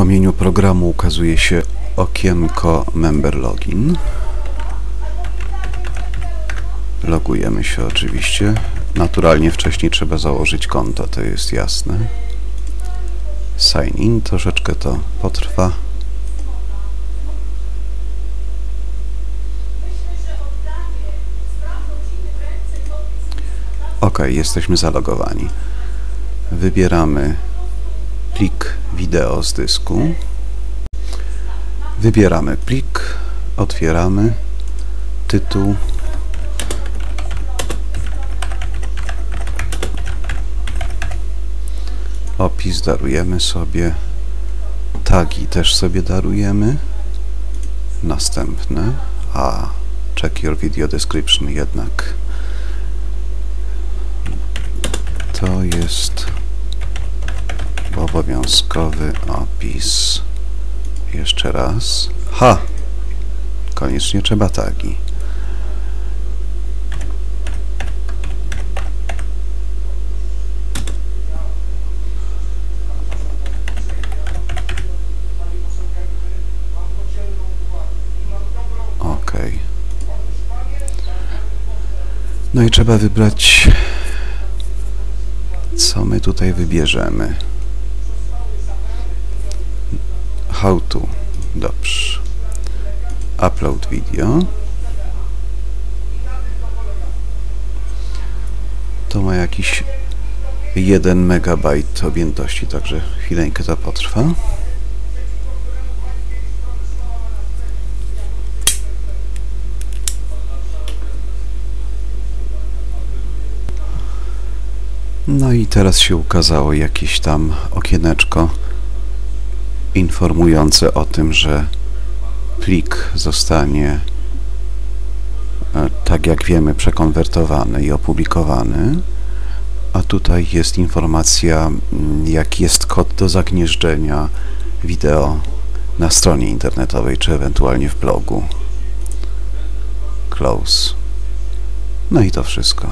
uruchomieniu programu ukazuje się okienko Member Login. Logujemy się oczywiście. Naturalnie wcześniej trzeba założyć konto, to jest jasne. Sign in, troszeczkę to potrwa. Ok, jesteśmy zalogowani. Wybieramy plik wideo z dysku. Wybieramy plik, otwieramy, tytuł. Opis darujemy sobie, tagi też sobie darujemy. Następne, a check your video description jednak to jest obowiązkowy opis. Jeszcze raz. Ha! Koniecznie trzeba tagi. No i trzeba wybrać co my tutaj wybierzemy? How to. Dobrze. Upload video. To ma jakiś 1 megabajt objętości, także chwileńkę to potrwa. No i teraz się ukazało jakieś tam okieneczko informujące o tym, że plik zostanie e, tak jak wiemy przekonwertowany i opublikowany. A tutaj jest informacja jaki jest kod do zagnieżdżenia wideo na stronie internetowej czy ewentualnie w blogu. Close no i to wszystko